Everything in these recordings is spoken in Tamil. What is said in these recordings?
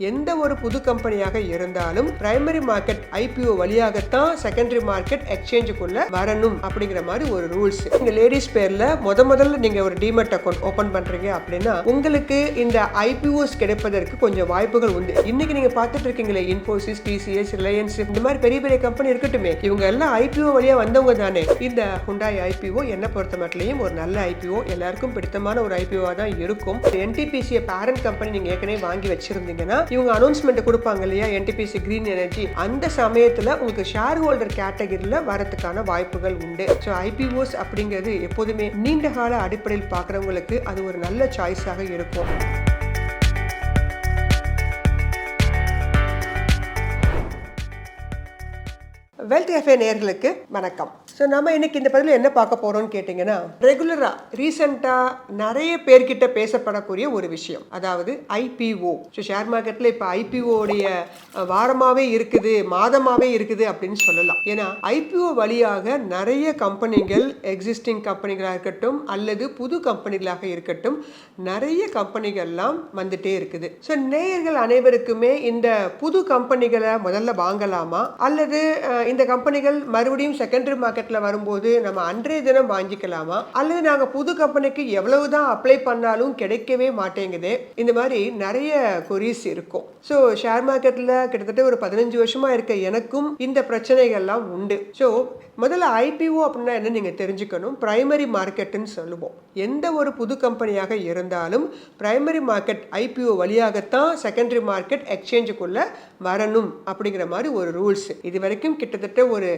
எந்த ஒரு புது கம்பெனியாக இருந்தாலும் பிரைமரி மார்க்கெட் ஐபிஓ வழியாகத்தான் செகண்டரி மார்க்கெட் எக்ஸ்சேஞ்சுக்குள்ள வரணும் அப்படிங்கிற மாதிரி ஒரு ரூல்ஸ் இந்த லேடிஸ் பேர்ல முத முதல்ல நீங்க ஒரு டிமெட் அக்கௌண்ட் ஓபன் பண்றீங்க அப்படின்னா உங்களுக்கு இந்த ஐபிஓஸ் கிடைப்பதற்கு கொஞ்சம் வாய்ப்புகள் உண்டு. இன்னைக்கு நீங்க பார்த்துட்டு இருக்கீங்களே இன்ஃபோசிஸ் டிசிஎஸ் ரிலையன்ஸ் இந்த மாதிரி பெரிய பெரிய கம்பெனி இருக்கட்டுமே. இவங்க எல்லாம் ஐபிஓ வழியா வந்தவங்க தானே. இந்த ஹுண்டாய் ஐபிஓ என்ன பொறுத்த மட்டும் ஒரு நல்ல ஐபிஓ எல்லாருக்கும் பிடித்தமான ஒரு ஐபிஓ தான் இருக்கும். என்டிபிசியை பேரண்ட் கம்பெனி நீங்க ஏற்கனவே வாங்கி வச்சிருந்தீங்கன்னா இவங்க அனௌன்ஸ்மெண்ட் கொடுப்பாங்க இல்லையா என்டிபிசி கிரீன் எனர்ஜி அந்த சமயத்துல உங்களுக்கு ஷேர் ஹோல்டர் கேட்டகரியில வரதுக்கான வாய்ப்புகள் உண்டு. ஸோ ஐபிஓஸ் அப்படிங்கிறது எப்போதுமே நீண்ட கால அடிப்படையில் பார்க்குறவங்களுக்கு அது ஒரு நல்ல சாய்ஸாக இருக்கும். வெல்த் எஃப்ஏ நேர்களுக்கு வணக்கம். ஸோ நம்ம இன்னைக்கு இந்த பதிவில் என்ன பார்க்க போகிறோம்னு கேட்டிங்கன்னா ரெகுலராக ரீசெண்டாக நிறைய பேர்கிட்ட பேசப்படக்கூடிய ஒரு விஷயம். அதாவது ஐபிஓ ஸோ ஷேர் மார்க்கெட்டில் இப்போ ஐபிஓடைய வாரமாகவே இருக்குது மாதமாகவே இருக்குது அப்படின்னு சொல்லலாம். ஏன்னா ஐபிஓ வழியாக நிறைய கம்பெனிகள் எக்ஸிஸ்டிங் கம்பெனிகளாக இருக்கட்டும் அல்லது புது கம்பெனிகளாக இருக்கட்டும் நிறைய கம்பெனிகள்லாம் வந்துட்டே இருக்குது. ஸோ நேயர்கள் அனைவருக்குமே இந்த புது கம்பெனிகளை முதல்ல வாங்கலாமா? அல்லது இந்த கம்பெனிகள் மறுபடியும் செகண்டரி மார்க்கெட்டில் வரும்போது நம்ம அன்றைய தினம் வாங்கிக்கலாமா? அல்லது நாங்கள் புது கம்பெனிக்கு எவ்வளவு தான் அப்ளை பண்ணாலும் கிடைக்கவே மாட்டேங்குது? இந்த மாதிரி நிறைய கொரிஸ் இருக்கும். ஸோ ஷேர் மார்க்கெட்டில் கிட்டத்தட்ட ஒரு பதினஞ்சு வருஷமா இருக்க எனக்கும் இந்த பிரச்சனைகள்லாம் உண்டு. ஸோ முதல்ல ஐபிஓ அப்படின்னா என்ன நீங்கள் தெரிஞ்சுக்கணும்? பிரைமரி மார்க்கெட்டுன்னு சொல்லுவோம். எந்த ஒரு புது கம்பெனியாக இருந்தாலும் பிரைமரி மார்க்கெட் ஐபிஓ வழியாகத்தான் செகண்டரி மார்க்கெட் எக்ஸ்சேஞ்சுக்குள்ள வரணும் அப்படிங்கிற மாதிரி ஒரு ரூல்ஸ் இது வரைக்கும் கிட்டத்தட்ட ஒரு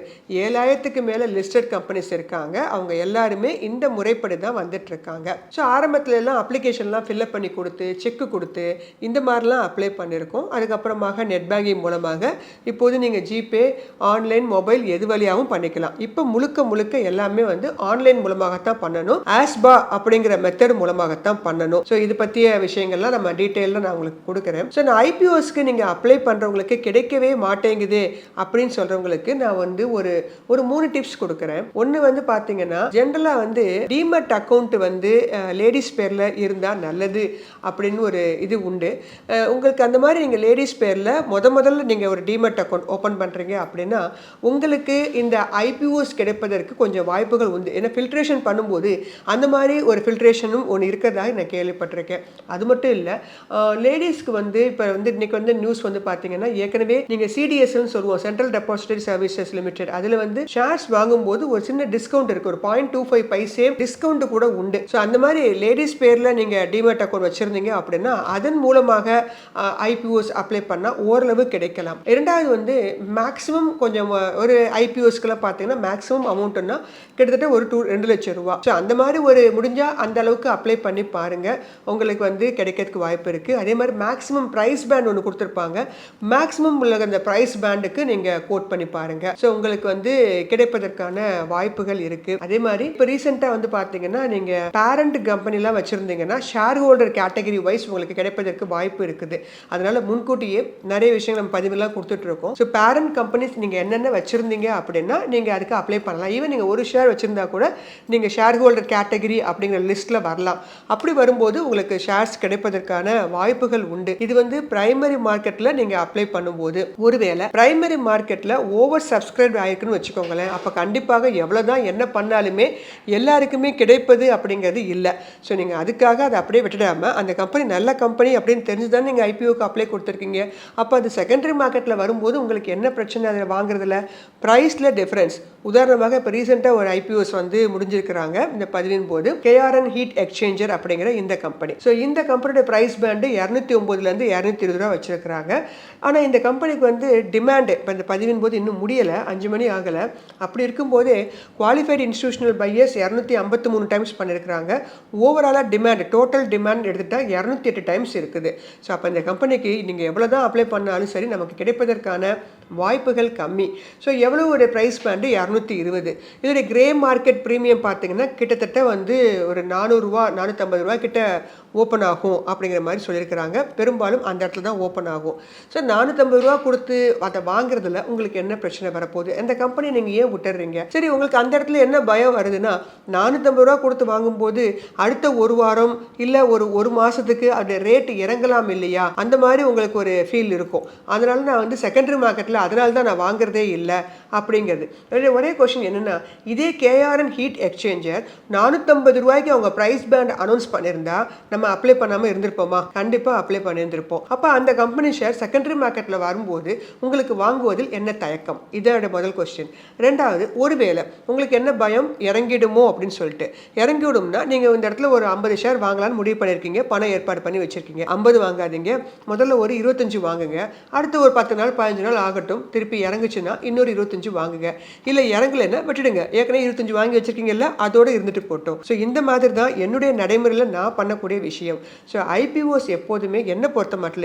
ஏழாயிரத்துக்கு மேலே லிஸ்டட் கம்பெனிஸ் இருக்காங்க. அவங்க எல்லாருமே இந்த முறைப்படி தான் வந்துட்டு இருக்காங்க ஸோ ஆரம்பத்துல எல்லாம் அப்ளிகேஷன்லாம் ஃபில்அப் பண்ணி கொடுத்து செக்கு கொடுத்து இந்த மாதிரிலாம் அப்ளை பண்ணியிருக்கோம். அதுக்கப்புறமாக நெட் பேங்கிங் மூலமாக இப்போது நீங்கள் ஜிபே ஆன்லைன் மொபைல் எது வழியாகவும் பண்ணிக்கலாம். இப்போ முழுக்க முழுக்க எல்லாமே வந்து ஆன்லைன் மூலமாகத்தான் பண்ணணும். ஆஸ்பா அப்படிங்கிற மெத்தட் மூலமாகத்தான் பண்ணணும். ஸோ இது பற்றிய விஷயங்கள்லாம் நம்ம டீட்டெயிலில் நான் உங்களுக்கு கொடுக்குறேன். ஸோ நான் ஐபிஓஸ்க்கு நீங்கள் அப்ளை பண்ணுறவங்களுக்கு கிடைக்கவே மாட்டேங்குது அப்படின்னு சொல்கிறவங்களுக்கு நான் வந்து ஒரு ஒரு மூணு டிப்ஸ் கொடுக்குறேன் ஒன்று வந்து பார்த்தீங்கன்னா ஜென்ரலாக வந்து டிமெட் அக்கௌண்ட் வந்து லேடிஸ் பேரில் இருந்தால் நல்லது அப்படின்னு ஒரு இது உண்டு. உங்களுக்கு அந்த மாதிரி நீங்கள் லேடிஸ் பேரில் முத முதல்ல நீங்கள் ஒரு டிமெட் அக்கௌண்ட் ஓப்பன் பண்ணுறீங்க அப்படின்னா உங்களுக்கு இந்த ஐபிஓஸ் கிடைப்பதற்கு கொஞ்சம் வாய்ப்புகள் உண்டு. ஏன்னா ஃபில்ட்ரேஷன் பண்ணும்போது அந்த மாதிரி ஒரு ஃபில்ட்ரேஷனும் ஒன்று இருக்கிறதாக நான் கேள்விப்பட்டிருக்கேன். அது மட்டும் இல்லை லேடிஸ்க்கு வந்து இப்போ வந்து இன்றைக்கி வந்து நியூஸ் வந்து பார்த்தீங்கன்னா ஏற்கனவே நீங்கள் சிடிஎஸ்ன்னு சொல்லுவோம் சென்ட்ரல் டெபாசிட்டரி சர்வீசஸ் லிமிடெட் அதில் வந்து ஷேர்ஸ் வாங்கும்போது ஒரு சின்ன டிஸ்கவுண்ட் இருக்கு. ஒரு point two five paise discount கூட உண்டு. ஸோ அந்த மாதிரி லேடிஸ் பேரில் நீங்கள் டிமேட் அக்கௌண்ட் வச்சுருந்தீங்க அப்படின்னா அதன் மூலமாக ஐபிஓஸ் அப்ளை பண்ணால் ஓரளவு கிடைக்கலாம். இரண்டாவது வந்து மேக்ஸிமம் கொஞ்சம் ஒரு ஐபிஓஸ்க்கெல்லாம் பார்த்தீங்கன்னா மேக்ஸிமம் அமௌண்ட்னா கிட்டத்தட்ட ஒரு டூ ரெண்டு லட்சம் ரூபா. ஸோ அந்த மாதிரி ஒரு முடிஞ்சால் அந்த அளவுக்கு அப்ளை பண்ணி பாருங்க. உங்களுக்கு வந்து கிடைக்கிறதுக்கு வாய்ப்பு இருக்குது அதே மாதிரி மேக்ஸிமம் ப்ரைஸ் பேண்ட் ஒன்று கொடுத்துருப்பாங்க. மேக்ஸிமம் உள்ள அந்த ப்ரைஸ் பேண்டுக்கு நீங்கள் கோட் பண்ணி பாருங்க. ஸோ உங்களுக்கு வந்து கிடைப்பதற்கான வாய்ப்புகள் இருக்குது அதே மாதிரி இப்போ ரீசெண்டாக வந்து பார்த்தீங்கன்னா நீங்கள் பேரண்ட் கம்பெனிலாம் வச்சுருந்தீங்கன்னா ஷேர் ஹோல்டர் கேட்டகரி வைஸ் உங்களுக்கு கிடைப்பதற்கு வாய்ப்பு இருக்குது. அதனால முன்கூட்டியே நிறைய விஷயங்கள் நம்ம பதிவெல்லாம் கொடுத்துட்டு இருக்கோம் ஸோ பேரண்ட் கம்பெனிஸ் நீங்கள் என்னென்ன வச்சுருந்தீங்க அப்படின்னா நீங்கள் அதுக்கு அப்ளை பண்ணலாம். ஈவன் நீங்கள் ஒரு ஷேர் வச்சுருந்தா கூட நீங்கள் ஷேர் ஹோல்டர் கேட்டகரி அப்படிங்கிற லிஸ்ட்டில் வரலாம். அப்படி வரும்போது உங்களுக்கு ஷேர்ஸ் கிடைப்பதற்கான வாய்ப்புகள் உண்டு. இது வந்து பிரைமரி மார்க்கெட்டில் நீங்கள் அப்ளை பண்ணும்போது ஒருவேளை பிரைமரி மார்க்கெட்டில் ஓவர் சப்ஸ்கிரைப் ஆயிருக்குன்னு வச்சுக்கோங்களேன். அப்போ கண்டிப்பாக எவ்வளோ தான் என்ன பண்ணாலுமே எல்லாருக்குமே கிடைப்பது அப்படிங்கிறது இல்லை. ஸோ நீங்கள் அதுக்காக அதை அப்படியே விட்டுடாமல் அந்த கம்பெனி நல்ல கம்பெனி அப்படின்னு தெரிஞ்சு தான் நீங்கள் ஐபிஓக்கு அப்ளை கொடுத்துருக்கீங்க. அப்போ அது செகண்டரி மார்க்கெட்டில் வரும்போது உங்களுக்கு என்ன பிரச்சனை அதில் வாங்குறதுல? ப்ரைஸில் டிஃப்ரென்ஸ் உதாரணமாக இப்போ ரீசெண்டாக ஒரு ஐபிஓஸ் வந்து முடிஞ்சிருக்கிறாங்க. இந்த பதிவின் போது கேஆர்என் ஹீட் எக்ஸ்சேஞ்சர் அப்படிங்கிற இந்த கம்பெனி ஸோ இந்த கம்பெனியோட ப்ரைஸ் பேண்டு இரநூத்தி ஒம்பதுலேருந்து இரநூத்தி இருபது ரூபா வச்சிருக்கிறாங்க. ஆனால் இந்த கம்பெனிக்கு வந்து டிமாண்டு இப்போ இந்த பதிவின் போது இன்னும் முடியலை. அஞ்சு மணி ஆகலை. அப்படி இருக்கும்போது குவாலிஃபைடு இன்ஸ்டியூஷனல் பையர்ஸ் இரநூத்தி ஐம்பத்தி மூணு டைம்ஸ் பண்ணியிருக்கிறாங்க ஓவராலாக டிமாண்ட் டோட்டல் டிமாண்ட் எடுத்துட்டா இரநூத்தி எட்டு டைம்ஸ் இருக்குது. ஸோ அப்போ இந்த கம்பெனிக்கு நீங்கள் எவ்வளோ தான் அப்ளை பண்ணாலும் சரி நமக்கு கிடைப்பதற்கான வாய்ப்புகள் கம்மி. ஸோ எவ்வளோ ஒரு ப்ரைஸ் பேண்டு இரநூத்தி இருபது. இதோடைய கிரே மார்க்கெட் ப்ரீமியம் பார்த்தீங்கன்னா கிட்டத்தட்ட வந்து ஒரு நானூறுரூவா நானூற்றம்பது ரூபா கிட்ட ஓப்பன் ஆகும் அப்படிங்கிற மாதிரி சொல்லியிருக்கிறாங்க. பெரும்பாலும் அந்த இடத்துல தான் ஓப்பன் ஆகும். ஸோ நானூற்றம்பது ரூபா கொடுத்து அதை வாங்குறதுல உங்களுக்கு என்ன பிரச்சனை வரப்போகுது? அந்த கம்பெனி நீங்கள் ஏன் விட்டுறீங்க? சரி உங்களுக்கு அந்த இடத்துல என்ன பயம் வருதுன்னா நானூற்றம்பது ரூபா கொடுத்து வாங்கும்போது அடுத்த ஒரு வாரம் இல்லை ஒரு ஒரு மாதத்துக்கு அதோட ரேட்டு இறங்கலாம் இல்லையா? அந்த மாதிரி உங்களுக்கு ஒரு ஃபீல் இருக்கும். அதனால நான் வந்து செகண்டரி மார்க்கெட்டில் அதனால தான் நான் வாங்குறதே இல்லை அப்படிங்கிறது. ஒரே கொஷின் என்னென்னா இதே கேஆர்என் ஹீட் எக்ஸ்சேஞ்சர் நானூற்றம்பது ரூபாய்க்கு அவங்க ப்ரைஸ் பேண்ட் அனௌன்ஸ் பண்ணியிருந்தா நம்ம அப்ளை பண்ணாமல் இருந்திருப்போமா? கண்டிப்பாக அப்ளை பண்ணியிருந்திருப்போம். அப்போ அந்த கம்பெனி ஷேர் செகண்டரி மார்க்கெட்டில் வரும்போது உங்களுக்கு வாங்குவதில் என்ன தயக்கம்? இதோட முதல் கொஸ்டின் ரெண்டாவது ஒருவேளை உங்களுக்கு என்ன பயம்? இறங்கிடுமோ? அப்படின்னு சொல்லிட்டு. இறங்கிவிடும்னா நீங்கள் இந்த இடத்துல ஒரு ஐம்பது ஷேர் வாங்கலாம்னு முடிவு பண்ணியிருக்கீங்க. பணம் ஏற்பாடு பண்ணி வச்சிருக்கீங்க. ஐம்பது வாங்காதீங்க. முதல்ல ஒரு இருபத்தஞ்சு வாங்குங்க. அடுத்து ஒரு பத்து நாள் பதினஞ்சு நாள் ஆகட்டும். திருப்பி இறங்குச்சுன்னா இன்னொரு இருபத்தஞ்சு வாங்குங்க. இல்லை இறங்கலைன்னா விட்டுடுங்க. ஏற்கனவே இருபத்தஞ்சு வாங்கி வச்சிருக்கீங்கல்ல அதோட இருந்துட்டு போட்டோம். ஸோ இந்த மாதிரி தான் என்னுடைய நடைமுறையில் நான் பண்ணக்கூடிய விஷயம். ஸோ ஐபிஓஸ் எப்போதுமே என்னை பொறுத்த மட்டும்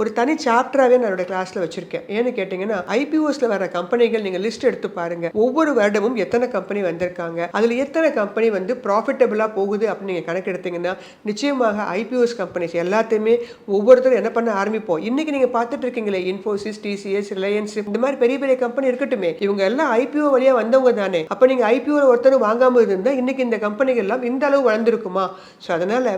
ஒரு தனி சாப்டராகவே நான் என்னோட கிளாஸில் வச்சிருக்கேன். ஏன்னு கேட்டிங்கன்னா ஐபிஓஸில் வர கம்பெனிகள் நீங்கள் லிஸ்ட் எடுத்து பாருங்க. ஒவ்வொரு வருடமும் எத்தனை கம்பெனி வந்திருக்காங்க. அதில் எத்தனை கம்பெனி வந்து ப்ராஃபிட்டபுளாக போகுது அப்படின்னு நீங்கள் கணக்கெடுத்தீங்கன்னா நிச்சயமாக ஐபிஓஸ் கம்பெனிஸ் எல்லாத்தையுமே ஒவ்வொருத்தரும் என்ன பண்ண ஆரம்பிப்போம். இன்னைக்கு நீங்கள் பார்த்துட்டு இருக்கீங்களே இன்ஃபோசிஸ் டிசிஎஸ் ரிலையன்ஸ் இந்த மாதிரி பெரிய பெரிய கம்பெனி இருக்கட்டுமே. இவங்க எல்லாம் ஐபிஓ வழியாக வந்தவங்க தானே. அப்போ நீங்கள் ஐபிஓ ஒருத்தர் வாங்காமல் இருந்தால் இன்னைக்கு இந்த கம்பெனிகள் எல்லாம் இந்த அளவு வளர்ந்துருக்குமா? ஸோ அதனால்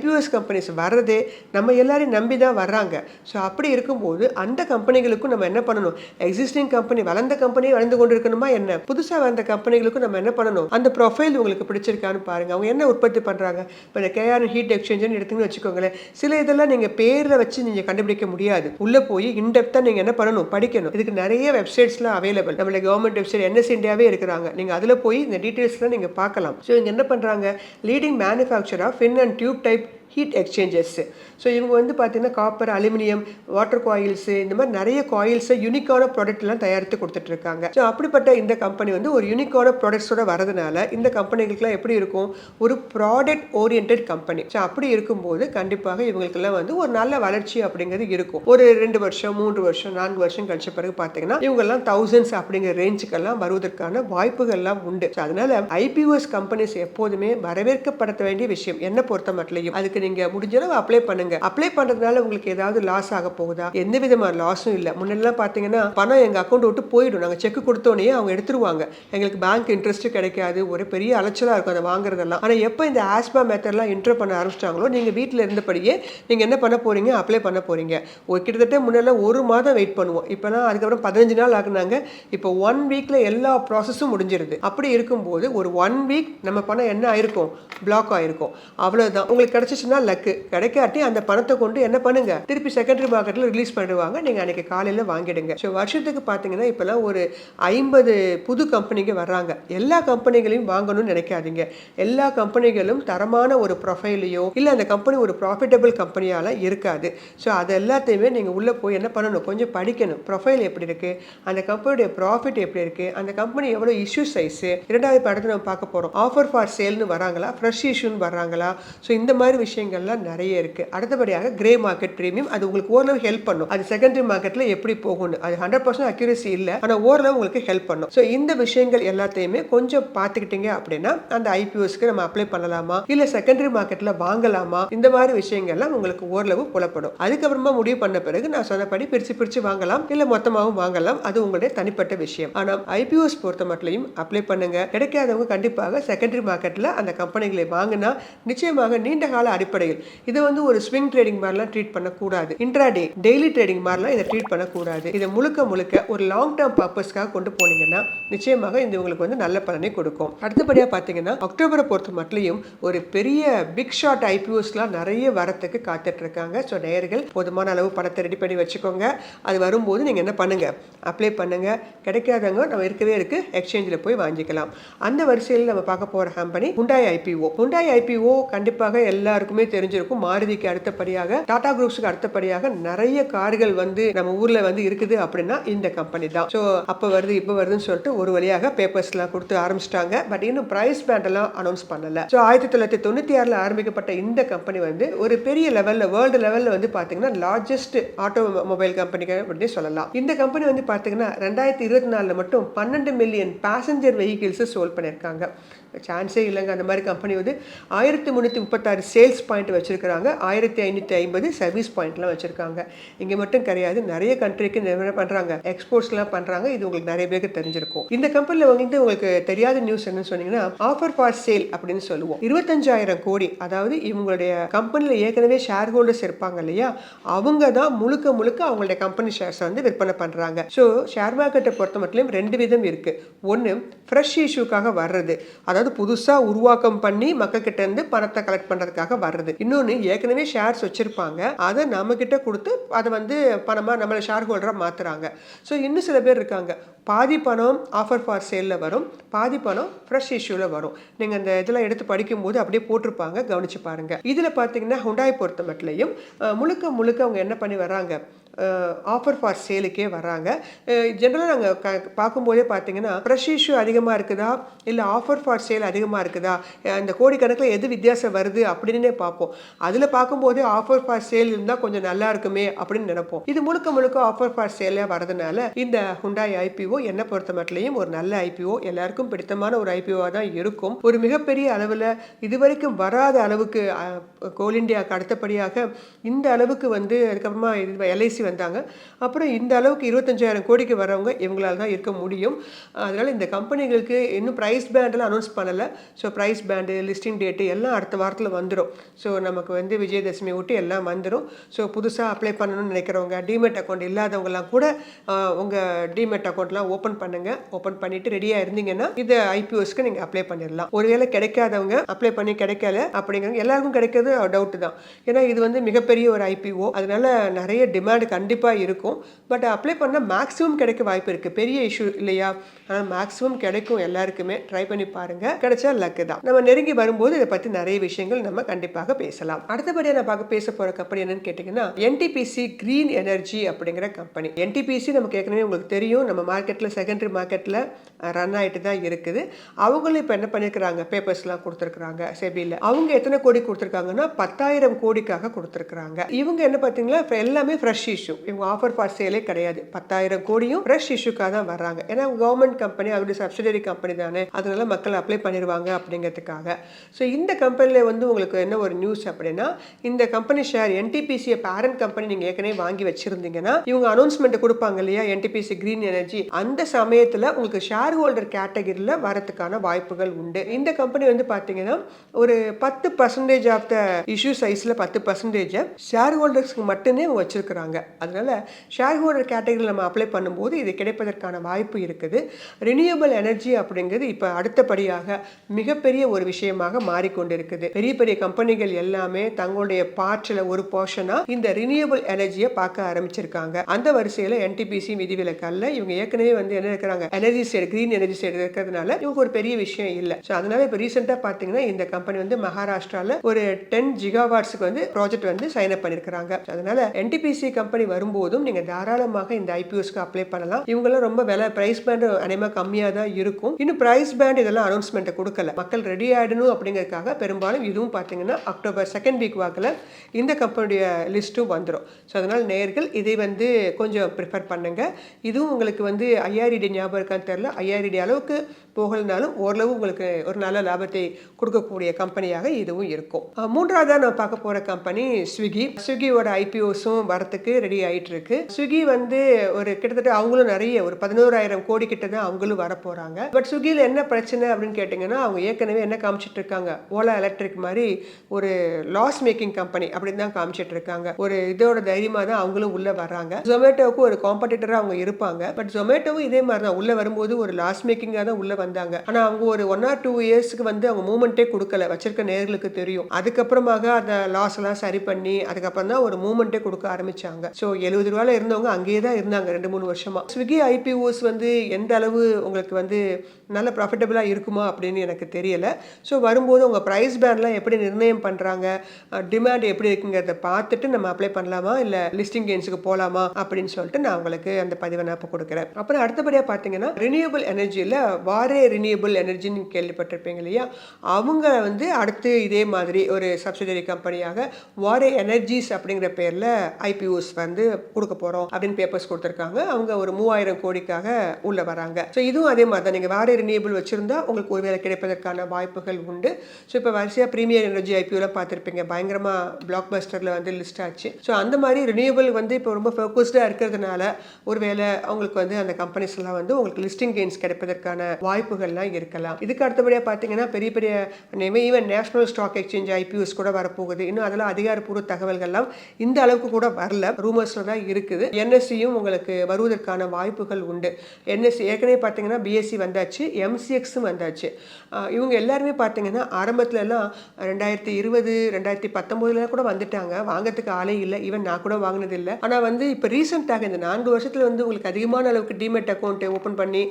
ஐபிஓஎஸ் கம்பெனிஸ் வர்றதே நம்ம எல்லாரையும் நம்பி தான் வர்றாங்க. ஸோ அப்படி இருக்கும்போது அந்த கம்பெனிகளுக்கும் நம்ம என்ன பண்ணணும்? எக்ஸிஸ்டிங் கம்பெனி வளர்ந்த கம்பெனி வளர்ந்து கொண்டு இருக்கணுமா என்ன? புதுசாக வந்த கம்பெனிகளுக்கும் நம்ம என்ன பண்ணணும்? அந்த ப்ரொஃபைல் உங்களுக்கு பிடிச்சிருக்கான்னு பாருங்கள் அவங்க என்ன உற்பத்தி பண்ணுறாங்க இப்போ இந்த கேஆர் ஹீட் எக்ஸ்சேஞ்சுன்னு எடுத்துன்னு வச்சுக்கோங்களேன். சில இதெல்லாம் நீங்கள் பேரில் வச்சு நீங்கள் கண்டுபிடிக்க முடியாது. உள்ளே போய் இன்டெப்த்தாக நீங்கள் என்ன பண்ணணும்? படிக்கணும். இதுக்கு நிறைய வெப்சைட்ஸ்லாம் அவைலபிள் நம்மள கவர்மெண்ட் வெப்சைட் என்எஸ் இந்தியாவே இருக்கிறாங்க. நீங்கள் அதில் போய் இந்த டீட்டெயில்ஸ்லாம் நீங்கள் பார்க்கலாம். ஸோ இங்கே என்ன பண்ணுறாங்க leading மேனுஃபேக்சராக fin and tube type heat exchangers so இவங்க வந்து பார்த்திங்கன்னா காப்பர் அலுமினியம் வாட்டர் காயில்ஸு இந்த மாதிரி நிறைய காயில்ஸை யூனிக்கான ப்ராடக்ட்லாம் தயாரித்து கொடுத்துட்ருக்காங்க ஸோ அப்படிப்பட்ட இந்த கம்பெனி வந்து ஒரு யூனிக்கான ப்ராடக்ட்ஸோட வரதுனால இந்த கம்பெனிகளுக்குலாம் எப்படி இருக்கும்? ஒரு ப்ராடக்ட் ஓரியன்ட் கம்பெனி ஸோ அப்படி இருக்கும்போது கண்டிப்பாக இவங்களுக்கெல்லாம் வந்து ஒரு நல்ல வளர்ச்சி அப்படிங்கிறது இருக்கும். ஒரு ரெண்டு வருஷம் மூன்று வருஷம் நான்கு வருஷம் கழிச்ச பிறகு பார்த்தீங்கன்னா இவங்கெல்லாம் தௌசண்ட்ஸ் அப்படிங்கிற ரேஞ்சுக்கெல்லாம் வருவதற்கான வாய்ப்புகள்லாம் உண்டு. ஸோ அதனால ஐபிஓஎஸ் கம்பெனிஸ் எப்போதுமே வரவேற்கப்படுத்த வேண்டிய விஷயம். என்ன பொறுத்த மட்டும் அதுக்கு நீங்க முடிஞ்ச அளவு அப்ளை பண்ணுங்க. அப்ளை பண்றதுனால உங்களுக்கு ஏதாவது லாஸ் ஆக போகுதா? எந்த விதமான லாஸும் இல்லை. முன்னெல்லாம் பார்த்தீங்கன்னா பணம் எங்க அக்கௌண்ட் விட்டு போயிடும். நாங்கள் செக் கொடுத்தோடனே அவங்க எடுத்துருவாங்க. எங்களுக்கு பேங்க் இன்ட்ரெஸ்ட் கிடைக்காது. ஒரு பெரிய அலைச்சலா இருக்கும் அதை வாங்குறதெல்லாம். ஆனா எப்போ இந்த ஆஸ்பா மெத்தட்லாம் இன்ட்ரோ பண்ண ஆரம்பிச்சிட்டாங்களோ நீங்க வீட்டில் இருந்தபடியே நீங்க என்ன பண்ண போறீங்க? அப்ளை பண்ண போறீங்க. ஒரு கிட்டத்தட்ட முன்னெல்லாம் ஒரு மாதம் வெயிட் பண்ணுவோம். இப்போலாம் அதுக்கப்புறம் பதினஞ்சு நாள் ஆகுனாங்க. இப்போ ஒன் வீக்ல எல்லா ப்ராசஸும் முடிஞ்சிருது. அப்படி இருக்கும்போது ஒரு ஒன் வீக் நம்ம பணம் என்ன ஆயிருக்கும்? பிளாக் ஆயிருக்கும். அவ்வளவுதான். உங்களுக்கு கிடைச்சிச்சுன்னா லக்கு. கிடைக்காட்டி அந்த பணத்தை கொண்டு என்ன பண்ணுங்க? திருப்பி செகண்டரி மார்க்கெட்ல ரிலீஸ் பண்ணிடுவாங்க. நீங்க அன்னைக்கு காலையில வாங்கிடுங்க. ஸோ வருஷத்துக்கு பார்த்தீங்கன்னா இப்போலாம் ஒரு ஐம்பது புது கம்பெனிங்க வர்றாங்க. எல்லா கம்பெனிகளையும் வாங்கணும்னு நினைக்காதீங்க. எல்லா கம்பெனிகளும் தரமான ஒரு ப்ரொஃபைலையோ இல்லை அந்த கம்பெனி ஒரு ப்ராஃபிட்டபிள் கம்பெனியால இருக்காது. ஸோ அது எல்லாத்தையுமே நீங்கள் உள்ளே போய் என்ன பண்ணணும்? கொஞ்சம் படிக்கணும். ப்ரொஃபைல் எப்படி இருக்கு? அந்த கம்பெனியுடைய ப்ராஃபிட் எப்படி இருக்கு? அந்த கம்பெனி எவ்வளோ இஷ்யூ சைஸு இரண்டாவது படத்தை நம்ம பார்க்க போகிறோம் ஆஃபர் ஃபார் சேல்னு வராங்களா? ஃப்ரெஷ் இஷ்யூன்னு வராங்களா ஸோ இந்த மாதிரி விஷயம் விஷயங்கள்லாம் நிறைய இருக்கு. அடுத்தபடியாக கிரே மார்க்கெட் ப்ரீமியம் அது உங்களுக்கு ஓரளவு ஹெல்ப் பண்ணும். அது செகண்டரி மார்க்கெட்ல எப்படி போகும்னு. அது ஹண்ட்ரட் பர்சன்ட் அக்யூரசி இல்லை ஆனால் ஓரளவு உங்களுக்கு ஹெல்ப் பண்ணும். ஸோ இந்த விஷயங்கள் எல்லாத்தையுமே கொஞ்சம் பார்த்துக்கிட்டீங்க அப்படின்னா அந்த ஐபிஓஸ்க்கு நம்ம அப்ளை பண்ணலாமா? இல்லை செகண்டரி மார்க்கெட்ல வாங்கலாமா? இந்த மாதிரி விஷயங்கள்லாம் உங்களுக்கு ஓரளவு புலப்படும். அதுக்கப்புறமா முடிவு பண்ண பிறகு நான் சொன்னபடி பிரிச்சு பிரிச்சு வாங்கலாம் இல்லை மொத்தமாகவும் வாங்கலாம். அது உங்களுடைய தனிப்பட்ட விஷயம். ஆனால் ஐபிஓஸ் பொறுத்த மட்டும் அப்ளை பண்ணுங்க. கிடைக்காதவங்க கண்டிப்பாக செகண்டரி மார்க்கெட்ல அந்த கம்பெனிகளை வாங்கினா நிச்சயமாக நீண்ட கால அடிப்படை அடிப்படையில். இது வந்து ஒரு ஸ்விங் ட்ரேடிங் மாதிரிலாம் ட்ரீட் பண்ணக்கூடாது. இன்ட்ராடே டெய்லி ட்ரேடிங் மாதிரிலாம் இதை ட்ரீட் பண்ணக்கூடாது. இதை முழுக்க முழுக்க ஒரு லாங் டேர்ம் பர்பஸ்க்காக கொண்டு போனீங்கன்னா நிச்சயமாக இது உங்களுக்கு வந்து நல்ல பலனை கொடுக்கும். அடுத்தபடியாக பார்த்தீங்கன்னா அக்டோபரை பொறுத்த மட்டும் ஒரு பெரிய பிக் ஷாட் ஐபிஓஸ்லாம் நிறைய வரத்துக்கு காத்துட்டு இருக்காங்க ஸோ நேயர்கள் போதுமான அளவு பணத்தை ரெடி பண்ணி வச்சுக்கோங்க. அது வரும்போது நீங்கள் என்ன பண்ணுங்க? அப்ளை பண்ணுங்க. கிடைக்காதவங்க நம்ம இருக்கவே இருக்கு. எக்ஸ்சேஞ்சில் போய் வாங்கிக்கலாம். அந்த வரிசையில் நம்ம பார்க்க போகிற company Hyundai IPO Hyundai IPO கண்டிப்பாக எல்லாருக்கும் தெரிஞ்சிருக்கும். மாருதிக்கு அடுத்தபடியாக டாடா குரூப்ஸுக்கு அடுத்தபடியாக நிறைய கார்கள் வந்து நம்ம ஊர்ல வந்து இருக்குது அப்படின்னா இந்த கம்பெனி தான். ஸோ அப்போ வருது இப்போ வருதுன்னு சொல்லிட்டு ஒரு வழியாக பேப்பர்ஸ்லாம் கொடுத்து ஆரம்பிச்சிட்டாங்க. பட் இன்னும் பிரைஸ் பேண்டெல்லாம் அனௌன்ஸ் பண்ணல. ஸோ ஆயிரத்தி தொள்ளாயிரத்தி தொண்ணூற்றி ஆறில் ஆரம்பிக்கப்பட்ட இந்த கம்பெனி வந்து ஒரு பெரிய லெவலில் வேர்ல்டு லெவலில் வந்து பார்த்தீங்கன்னா லார்ஜஸ்ட் ஆட்டோ மொபைல் கம்பெனிக்கு அப்படின்னு சொல்லலாம். இந்த கம்பெனி வந்து பார்த்தீங்கன்னா ரெண்டாயிரத்தி இருபத்தி நாலில் மட்டும் பன்னெண்டு மில்லியன் பேசஞ்சர் வெஹிக்கிள்ஸை சோல் பண்ணியிருக்காங்க. சான்ஸே இல்லைங்க. அந்த மாதிரி கம்பெனி வந்து ஆயிரத்தி முந்நூற்றி முப்பத்தாறு சேல்ஸ் பாயிண்ட் வச்சுருக்கிறாங்க. ஆயிரத்தி ஐநூற்றி ஐம்பது சர்வீஸ் பாயிண்ட்லாம் வச்சுருக்காங்க. இங்கே மட்டும் கிடையாது நிறைய கண்ட்ரிக்கு என்ன பண்ணுறாங்க எக்ஸ்போர்ட்ஸ்லாம் பண்ணுறாங்க இது உங்களுக்கு நிறைய பேருக்கு தெரிஞ்சிருக்கும். இந்த கம்பெனியில் வந்து உங்களுக்கு தெரியாத நியூஸ் என்னன்னு சொன்னீங்கன்னா ஆஃபர் ஃபார் சேல் அப்படின்னு சொல்லுவோம். இருபத்தஞ்சாயிரம் கோடி அதாவது இவங்களுடைய கம்பெனியில் ஏற்கனவே ஷேர் ஹோல்டர்ஸ் இருப்பாங்க இல்லையா? அவங்க தான் முழுக்க முழுக்க அவங்களுடைய கம்பெனி ஷேர்ஸை வந்து விற்பனை பண்ணுறாங்க ஸோ ஷேர் மார்க்கெட்டை பொறுத்த மட்டும் ரெண்டு விதம் இருக்குது ஒன்று ஃப்ரெஷ் இஷ்யூக்காக வர்றது. அதாவது புதுசாக உருவாக்கம் பண்ணி மக்கள்கிட்ட இருந்து பணத்தை கலெக்ட் பண்ணுறதுக்காக வர்றது. இன்னொன்று ஏற்கனவே ஷேர்ஸ் வச்சுருப்பாங்க. அதை நம்மக்கிட்ட கொடுத்து அதை வந்து பணமாக நம்மளை ஷேர் ஹோல்டராக மாற்றுறாங்க ஸோ இன்னும் சில பேர் இருக்காங்க. பாதி பணம் ஆஃபர் ஃபார் சேலில் வரும். பாதி பணம் ஃப்ரெஷ் இஷ்யூவில் வரும். நீங்கள் அந்த இதெல்லாம் எடுத்து படிக்கும்போது அப்படியே போட்டிருப்பாங்க. கவனிச்சு பாருங்கள் இதில் பார்த்தீங்கன்னா ஹுண்டாய் பொறுத்த மட்டும் முழுக்க முழுக்க அவங்க என்ன பண்ணி வராங்க ஆஃபர் ஃபார் சேலுக்கே வராங்க ஜென்ரலாக நாங்கள் க பார்க்கும்போதே பார்த்தீங்கன்னா ஃப்ரெஷ் இஷ்யூ அதிகமாக இருக்குதா? இல்லை ஆஃபர் ஃபார் சேல் அதிகமாக இருக்குதா? இந்த கோடிக்கணக்கில் எது வித்தியாசம் வருது அப்படின்னே பார்ப்போம். அதில் பார்க்கும்போதே ஆஃபர் ஃபார் சேல் இருந்தால் கொஞ்சம் நல்லா இருக்குமே அப்படின்னு நினைப்போம். இது முழுக்க முழுக்க ஆஃபர் ஃபார் சேலே வரதுனால இந்த ஹுண்டாய் ஐபிஓ என்னை பொறுத்த மட்டும் ஒரு நல்ல ஐபிஓ எல்லாருக்கும் பிடித்தமான ஒரு ஐபிஓவாக தான் இருக்கும். ஒரு மிகப்பெரிய அளவில் இதுவரைக்கும் வராத அளவுக்கு கோல் இண்டியாவுக்கு அடுத்தபடியாக இந்த அளவுக்கு வந்து அதுக்கப்புறமா எல்ஐசி வந்தாங்க. அப்புறம் இந்த அளவுக்கு இருபத்தஞ்சாயிரம் கோடிக்கு வரவங்க இவங்களால தான் இருக்க முடியும். அதனால் இந்த கம்பெனிகளுக்கு இன்னும் ப்ரைஸ் பேண்டெல்லாம் அனௌன்ஸ் பண்ணலை. So price band listing date எல்லாம் அடுத்த வாரத்தில் வந்துடும் ஸோ நமக்கு வந்து விஜயதசமி ஒட்டி எல்லாம் வந்துடும் ஸோ புதுசாக அப்ளை பண்ணணும்னு நினைக்கிறவங்க டிமெட் அக்கௌண்ட் இல்லாதவங்கலாம் கூட உங்கள் டிமெட் அக்கௌண்ட்லாம் ஓப்பன் பண்ணுங்கள் ஓப்பன் பண்ணிவிட்டு ரெடியாக இருந்தீங்கன்னா இது ஐபிஓஸ்க்கு நீங்கள் அப்ளை பண்ணிடலாம் ஒருவேளை கிடைக்காதவங்க அப்ளை பண்ணி கிடைக்கல அப்படிங்கிறவங்க எல்லாருக்கும் கிடைக்கிறது டவுட்டு தான். ஏன்னா இது வந்து மிகப்பெரிய ஒரு ஐபிஓ அதனால நிறைய டிமாண்ட் கண்டிப்பாக இருக்கும். பட் அப்ளை பண்ணால் மேக்ஸிமம் கிடைக்க வாய்ப்பு இருக்குது பெரிய இஷ்யூ இல்லையா? ஆனால் மேக்ஸிமம் கிடைக்கும் எல்லாருக்குமே. ட்ரை பண்ணி பாருங்கள் கிடைச்சா லக்கு தான். நம்ம நெருங்கி வரும்போது இதை பற்றி நிறைய விஷயங்கள் நம்ம கண்டிப்பாக பேசலாம். அடுத்தபடியாக நான் பார்க்க பேச போகிற கம்பெனி என்னன்னு கேட்டிங்கன்னா என்டிபிசி க்ரீன் எனர்ஜி அப்படிங்கிற கம்பெனி என்டிபிசி நமக்கு ஏற்கனவே உங்களுக்கு தெரியும். நம்ம மார்க்கெட்டில் செகண்டரி மார்க்கெட்டில் ரன் ஆகிட்டு தான் இருக்குது. அவங்களும் இப்போ என்ன பண்ணியிருக்கிறாங்க பேப்பர்ஸ்லாம் கொடுத்துருக்குறாங்க. செபியில் அவங்க எத்தனை கோடி கொடுத்துருக்காங்கன்னா பத்தாயிரம் கோடிக்காக கொடுத்துருக்குறாங்க. இவங்க என்ன பார்த்தீங்களா? எல்லாமே ஃப்ரெஷ் இஷ்யூ இவங்க ஆஃபர் ஃபார் சேலே கிடையாது. பத்தாயிரம் கோடியும் ஃப்ரெஷ் இஷ்யூக்காக தான் வர்றாங்க. ஏன்னா கவர்மெண்ட் கம்பெனி அவருடைய சப்சிடரி கம்பெனி தானே. அதனால மக்கள் அப்ளை பண்ணிடுவாங்க அப்படிங்கிறதுக்காக. ஸோ இந்த கம்பெனியில் வந்து உங்களுக்கு என்ன ஒரு நியூஸ் அப்படின்னா இந்த கம்பெனி ஷேர் என்டிபிசியை பேரண்ட் கம்பெனி நீங்கள் ஏற்கனவே வாங்கி வச்சிருந்தீங்கன்னா இவங்க அனௌன்ஸ்மெண்ட் கொடுப்பாங்க இல்லையா? என்டிபிசி கிரீன் எனர்ஜி அந்த சமயத்தில் உங்களுக்கு ஷேர் ஹோல்டர் கேட்டகரியில் வரதுக்கான வாய்ப்புகள் உண்டு. இந்த கம்பெனி வந்து பார்த்தீங்கன்னா ஒரு பத்து பர்சன்டேஜ் ஆஃப் த இஷ்யூ சைஸில் பத்து பர்சன்டேஜ் ஷேர் ஹோல்டர்ஸ்க்கு மட்டுமே வச்சுருக்குறாங்க வச்சிருக்கிறாங்க. அதனால ஷேர் ஹோல்டர் கேட்டகரியில் நம்ம அப்ளை பண்ணும்போது இது கிடைப்பதற்கான வாய்ப்பு இருக்குது. ரினியூவபிள் எனர்ஜி அப்படிங்கிறது இப்போ அடுத்தபடியாக மிகப்பெரிய ஒரு விஷயமாக மாறிக்கொண்டிருக்குது. பெரிய பெரிய கம்பெனிகள் எல்லாமே தங்களுடைய பார்ட்டில் ஒரு போர்ஷனாக இந்த ரினியூவபிள் எனர்ஜியை பார்க்க ஆரம்பிச்சிருக்காங்க. அந்த வரிசையில் என்டிபிசி விதிவிலக்கல்ல இவங்க ஏற்கனவே வந்து என்ன இருக்கிறாங்க? Energy side green energy side இருக்கிறதுனால இவங்க ஒரு பெரிய விஷயம் இல்லை. ஸோ அதனால இப்போ ரீசெண்டாக பார்த்தீங்கன்னா இந்த கம்பெனி வந்து மகாராஷ்டிராவில் ஒரு டென் ஜிகாவாட்ஸுக்கு வந்து ப்ராஜெக்ட் வந்து சைன் அப் பண்ணியிருக்கிறாங்க அதனால என்டிபிசி கம்பெனி வரும்போதும் நீங்கள் தாராளமாக இந்த ஐபிஓஸ்க்கு அப்ளை பண்ணலாம். இவங்கெல்லாம் ரொம்ப விலை பிரைஸ் பேண்ட் அனைமாக கம்மியாக தான் இருக்கும். இன்னும் பிரைஸ் பேண்ட் இதெல்லாம் அனௌன்ஸ்மெண்ட்டை கொடுக்கல. மக்கள் ரெடி ஆகிடணும் அப்படிங்கிறதுக்காக பெரும்பாலும் இதுவும் பார்த்தீங்கன்னா அக்டோபர் செகண்ட் வீக் வாக்கில் இந்த கம்பெனியுடைய லிஸ்ட்டும் வந்துடும் ஸோ அதனால் நேர்கள் இதை வந்து கொஞ்சம் ப்ரிஃபர் பண்ணுங்கள் இதுவும் உங்களுக்கு வந்து ஐஆர்இடி ஞாபகம் இருக்கான்னு தெரில ஐஆர்இடி அளவுக்கு போகலனாலும் ஓரளவு உங்களுக்கு ஒரு நல்ல லாபத்தை கொடுக்கக்கூடிய கம்பெனியாக இதுவும் இருக்கும். மூன்றாவதாக நம்ம பார்க்க போகிற கம்பெனி ஸ்விக்கி ஸ்விக்கியோட ஐபிஓஸும் வரத்துக்கு ரெடி ஆகிட்டு இருக்கு ஸ்விக்கி வந்து ஒரு கிட்டத்தட்ட அவங்களும் நிறைய ஒரு பதினோராயிரம் கோடி கிட்ட தான் அவங்களும் வர போகிறாங்க பட் ஸ்விக்கியில் என்ன பிரச்சனை அப்படின்னு கேட்டிங்கன்னா அவங்க ஏற்கனவே என்ன காமிச்சிட்டு இருக்காங்க ஓலா எலக்ட்ரிக் மாதிரி ஒரு லாஸ் மேக்கிங் கம்பெனி அப்படின்னு தான் காமிச்சிட்டு இருக்காங்க ஒரு இதோட தைரியமாக தான் அவங்களும் உள்ளே வர்றாங்க. ஜொமேட்டோவுக்கு ஒரு காம்படிட்டராக அவங்க இருப்பாங்க. பட் ஜொமேட்டோவும் இதே மாதிரி தான். உள்ளே வரும்போது ஒரு லாஸ் மேக்கிங்காக தான் உள்ளே வந்தாங்க. ஆனால் அவங்க ஒரு ஒன் ஆர் டூ இயர்ஸ்க்கு வந்து அவங்க மூமெண்ட்டே கொடுக்கல. வச்சிருக்க நேர்களுக்கு தெரியும். அதுக்கப்புறமாக அந்த லாஸ் எல்லாம் சரி பண்ணி அதுக்கப்புறம் தான் ஒரு மூமெண்ட்டே கொடுக்க ஆரம்பிச்சாங்க. ஸோ எழுபது ரூபாயில இருந்தவங்க அங்கேயே தான் இருந்தாங்க ரெண்டு மூணு வருஷமா. ஸ்விக்கி ஐபிஓஸ் வந்து எந்த அளவு உங்களுக்கு வந்து நல்ல ப்ராஃபிட்டபிளாக இருக்குமா அப்படின்னு எனக்கு தெரியல. ஸோ வரும்போது உங்கள் ப்ரைஸ் பேண்ட்லாம் எப்படி நிர்ணயம் பண்ணுறாங்க டிமாண்ட் எப்படி இருக்குங்கிறத பார்த்துட்டு நம்ம அப்ளை பண்ணலாமா? இல்லை லிஸ்டிங் கெயின்ஸுக்கு போகலாமா அப்படின்னு சொல்லிட்டு நான் உங்களுக்கு அந்த பதிவை நான் இப்போ கொடுக்குறேன். அப்புறம் அடுத்தபடியாக பார்த்தீங்கன்னா ரினியூவபிள் எனர்ஜியில் வார் ரினியூவபிள் எனர்ஜின்னு கேள்விப்பட்டிருப்பீங்க இல்லையா? அவங்க வந்து அடுத்து இதே மாதிரி ஒரு சப்சிடரி கம்பெனியாக வாரே எனர்ஜிஸ் அப்படிங்கிற பேரில் ஐபிஓஸ் வந்து கொடுக்க போகிறோம் அப்படின்னு பேப்பர்ஸ் கொடுத்துருக்காங்க. அவங்க ஒரு மூவாயிரம் கோடிக்காக உள்ளே வராங்க. ஸோ இதுவும் அதே மாதிரி தான் நீங்கள் வாரே ரினியூபிள் வச்சுருந்தா உங்களுக்கு ஒருவேளை கிடைப்பதற்கான வாய்ப்புகள் உண்டு. ஸோ இப்போ வரிசையாக ப்ரீமியர் எனர்ஜி ஐபிஓலாம் பார்த்துருப்பீங்க. பயங்கரமாக பிளாக் பஸ்டரில் வந்து லிஸ்ட் ஆச்சு. ஸோ அந்த மாதிரி ரினியூபிள் வந்து இப்போ ரொம்ப ஃபோக்கஸ்டாக இருக்கிறதுனால ஒருவேளை அவங்களுக்கு வந்து அந்த கம்பெனிஸ் எல்லாம் வந்து உங்களுக்கு லிஸ்டிங் கெயின்ஸ் கிடைப்பதற்கான வாய்ப்பு வாய்ப்புகள்லாம் இருக்கலாம். இதுக்கு அடுத்தபடியாக பார்த்தீங்கன்னா பெரிய பெரிய even national stock exchange IPS கூட வரப்போகுது. இன்னும் அதெல்லாம் அதிகாரப்பூர்வ தகவல்கள்லாம் இந்த அளவுக்கு கூட வரல. ரூமர்ஸில் தான் இருக்குது. என்எஸ்சியும் உங்களுக்கு வருவதற்கான வாய்ப்புகள் உண்டு. என்எஸ்சி ஏற்கனவே பார்த்தீங்கன்னா பிஎஸ்சி வந்தாச்சு எம்சிஎக்ஸும் வந்தாச்சு. இவங்க எல்லாருமே பார்த்தீங்கன்னா ஆரம்பத்துலலாம் ரெண்டாயிரத்தி இருபது ரெண்டாயிரத்தி பத்தொம்போதுலாம் கூட வந்துட்டாங்க. வாங்கறதுக்கு ஆளே இல்லை. ஈவன் நான் கூட வாங்கினது இல்லை. ஆனால் வந்து இப்போ ரீசெண்டாக இந்த நான்கு வருஷத்தில் வந்து உங்களுக்கு அதிகமான அளவுக்கு டிமெட் அக்கௌண்ட்டை ஓப்பன் பண்ணி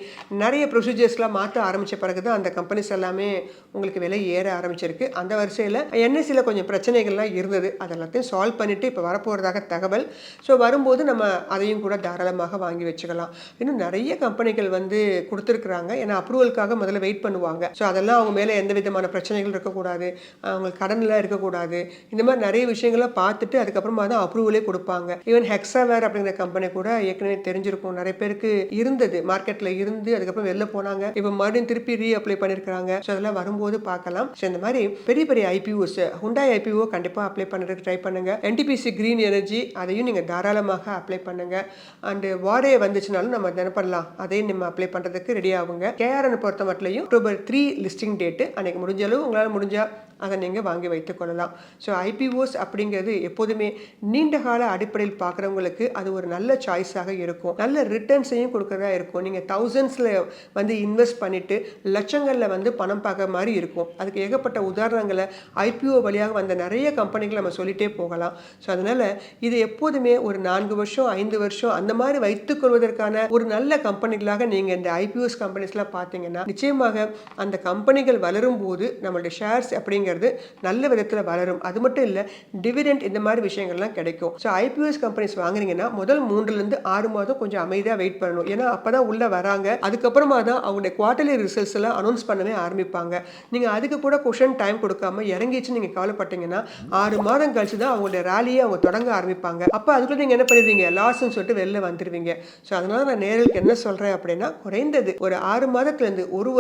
நிறைய ப்ரொசீஜர்ஸ்லாம் மாற்ற ஆரம்பித்த பிறகு தான் அந்த கம்பெனிஸ் எல்லாமே உங்களுக்கு விலை ஏற ஆரம்பிச்சிருக்கு. அந்த வரிசையில் என்எஸ்சியில் கொஞ்சம் பிரச்சனைகள்லாம் இருந்தது. அதெல்லாத்தையும் சால்வ் பண்ணிவிட்டு இப்போ வரப்போகிறதாக தகவல். ஸோ வரும்போது நம்ம அதையும் கூட தாராளமாக வாங்கி வச்சுக்கலாம். இன்னும் நிறைய கம்பெனிகள் வந்து கொடுத்துருக்குறாங்க. ஏன்னா அப்ரூவலுக்காக முதல்ல வெயிட் பண்ணுவாங்க. ஸோ அதெல்லாம் அவங்க மேலே எந்த விதமான பிரச்சனைகள் இருக்கக்கூடாது. அவங்களுக்கு கடன்லாம் இருக்கக்கூடாது. இந்த மாதிரி நிறைய விஷயங்கள்லாம் பார்த்துட்டு அதுக்கப்புறமா தான் அப்ரூவலே கொடுப்பாங்க. ஈவன் ஹெக்ஸாவேர் அப்படிங்கிற கம்பெனி கூட ஏற்கனவே தெரிஞ்சிருக்கும். நிறைய பேருக்கு இருந்தது. மார்க்கெட்டில் இருந்து அதுக்கப்புறம் வெளில போனாங்க. இப்போ மறுபடியும் திருப்பி ரீ அப்ளை பண்ணியிருக்காங்க ஸோ அதெல்லாம் வரும்போது பார்க்கலாம். ஸோ இந்த மாதிரி பெரிய பெரிய ஐபிஓஸ் ஹுண்டாய் ஐபிஓ கண்டிப்பாக அப்ளை பண்ணுறதுக்கு ட்ரை பண்ணுங்கள் என்டிபிசி கிரீன் எனர்ஜி அதையும் நீங்கள் தாராளமாக அப்ளை பண்ணுங்கள் அண்டு வாரே வந்துச்சுனாலும் நம்ம என்ன பண்ணலாம் அதையும் நம்ம அப்ளை பண்ணுறதுக்கு ரெடி ஆகுங்க. கேஆர்என் பொறுத்த மட்டும் அக்டோபர் த்ரீ லிஸ்டிங் டேட்டு அன்னைக்கு முடிஞ்ச அளவு உங்களால் முடிஞ்சால் அதை நீங்கள் வாங்கி வைத்துக் கொள்ளலாம். ஸோ ஐபிஓஸ் அப்படிங்கிறது எப்போதுமே நீண்ட கால அடிப்படையில் பார்க்குறவங்களுக்கு அது ஒரு நல்ல சாய்ஸாக இருக்கும். நல்ல ரிட்டர்ன்ஸையும் கொடுக்குறதா இருக்கும். நீங்கள் தௌசண்ட்ஸில் வந்து இன்வெஸ்ட் பண்ணிவிட்டு லட்சங்களில் வந்து பணம் பார்க்குற மாதிரி இருக்கும். அதுக்கு ஏகப்பட்ட உதாரணங்களை ஐபிஓ வழியாக வந்த நிறைய கம்பெனிகள் நம்ம சொல்லிட்டே போகலாம். ஸோ அதனால் இது எப்போதுமே ஒரு நான்கு வருஷம் ஐந்து வருஷம் அந்த மாதிரி வைத்துக் கொள்வதற்கான ஒரு நல்ல கம்பெனிகளாக நீங்கள் இந்த ஐபிஓஸ் கம்பெனிஸ்லாம் பார்த்தீங்கன்னா நிச்சயமாக அந்த கம்பெனிகள் வளரும் போது நம்மளுடைய ஷேர்ஸ் அப்படிங்கிற அப்படிங்கிறது நல்ல விதத்தில் வளரும். அது மட்டும் இல்லை டிவிடெண்ட் இந்த மாதிரி விஷயங்கள்லாம் கிடைக்கும். ஸோ ஐபிஎஸ் கம்பெனிஸ் வாங்குறீங்கன்னா முதல் மூன்றுலேருந்து ஆறு மாதம் கொஞ்சம் அமைதியாக வெயிட் பண்ணணும். ஏன்னா அப்போ தான் உள்ளே வராங்க. அதுக்கப்புறமா தான் அவங்களுடைய குவார்டர்லி ரிசல்ட்ஸ் எல்லாம் அனௌன்ஸ் பண்ணவே ஆரம்பிப்பாங்க. நீங்கள் அதுக்கு கூட கொஷன் டைம் கொடுக்காம இறங்கிச்சு நீங்கள் கவலைப்பட்டீங்கன்னா ஆறு மாதம் கழிச்சு தான் அவங்களுடைய ரேலியை அவங்க தொடங்க ஆரம்பிப்பாங்க. அப்போ அதுக்குள்ள நீங்கள் என்ன பண்ணிடுவீங்க? லாஸ்ன்னு சொல்லிட்டு வெளில வந்துடுவீங்க. ஸோ அதனால நான் நேரலுக்கு என்ன சொல்கிறேன் அப்படின்னா குறைந்தது ஒரு ஆறு மாதத்துலேருந்து ஒரு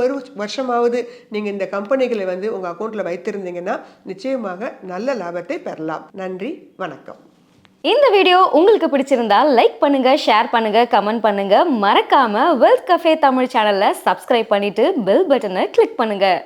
வருஷமாவது நீங்கள் இந்த கம்பெனிகளை வந்து உங்கள் அக்கௌண்ட்டில் இருந்தீங்கன்னா நிச்சயமாக நல்ல லாபத்தை பெறலாம். நன்றி வணக்கம். இந்த வீடியோ உங்களுக்கு பிடிச்சிருந்தா லைக் பண்ணுங்க ஷேர் பண்ணுங்க கமெண்ட் பண்ணுங்க. மறக்காம வெல்த் கஃபே தமிழ் சேனல்ல சப்ஸ்கிரைப் பண்ணிட்டு பெல் பட்டனை கிளிக் பண்ணுங்க.